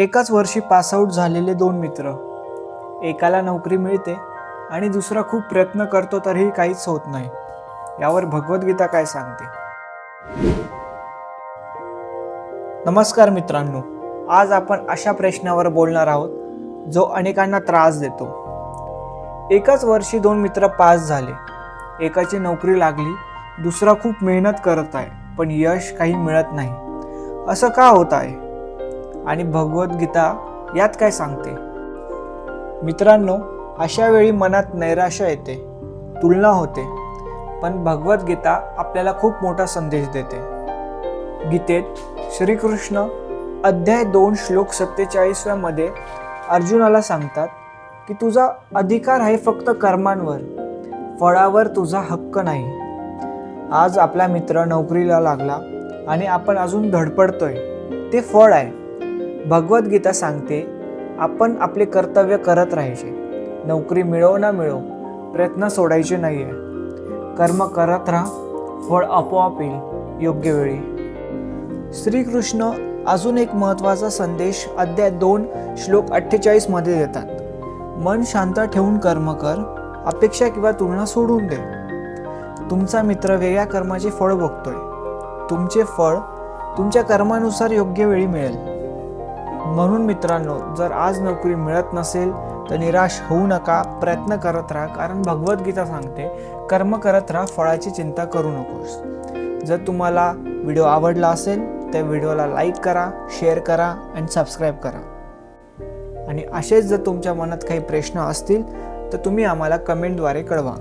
एकाच वर्षी पासआउट झालेले दोन मित्र. एकाला नोकरी मिळते आणि दुसरा खूप प्रयत्न करतो तरीही काहीच होत नाही. यावर भगवद्गीता काय सांगते? नमस्कार मित्रांनो आज आपण अशा प्रश्नावर बोलणार आहोत जो अनेकांना त्रास देतो. एकाच वर्षी दोन मित्र पास झाले. एकाची नोकरी लागली दुसरा खूप मेहनत करत आहे पण यश काही मिळत नाही. असं का होत आहे? आणि भगवद्गीता यात काय सांगते? मित्रांनो अशा वेळी मनात नैराश्य येते तुलना होते. पण भगवद्गीता आपल्याला खूप मोठा संदेश देते. गीतेत श्रीकृष्ण अध्याय दोन श्लोक सत्तेचाळीसव्यामध्ये अर्जुनाला सांगतात की तुझा अधिकार आहे फक्त कर्मांवर. फळावर तुझा हक्क नाही. आज आपला मित्र नोकरीला लागला आणि आपण अजून धडपडतोय. ते फळ आहे. भगवद्गीता सांगते आपण आपले कर्तव्य करत राहायचे. नोकरी मिळो ना मिळो प्रयत्न सोडायचे नाही आहे कर्म करत राहा फळ आपोआप येईल योग्य वेळी. श्रीकृष्ण अजून एक महत्त्वाचा संदेश अध्याय दोन श्लोक अठ्ठेचाळीसमध्ये देतात. मन शांत ठेवून कर्म कर अपेक्षा किंवा तुलना सोडून दे. तुमचा मित्र वेगळ्या कर्माचे फळ बघतोय तुमचे फळ तुमच्या कर्मानुसार योग्य वेळी मिळेल. म्हणून मित्रांनो जर आज नोकरी मिळत नसेल तर निराश होऊ नका प्रयत्न करत राहा कारण भगवद्गीता सांगते कर्म करत राहा फळाची चिंता करू नकोस. जर तुम्हाला व्हिडिओ आवडला असेल तर व्हिडिओला लाईक करा शेअर करा आणि सबस्क्राईब करा. आणि असेच जर तुमच्या मनात काही प्रश्न असतील तर तुम्ही आम्हाला कमेंटद्वारे कळवा.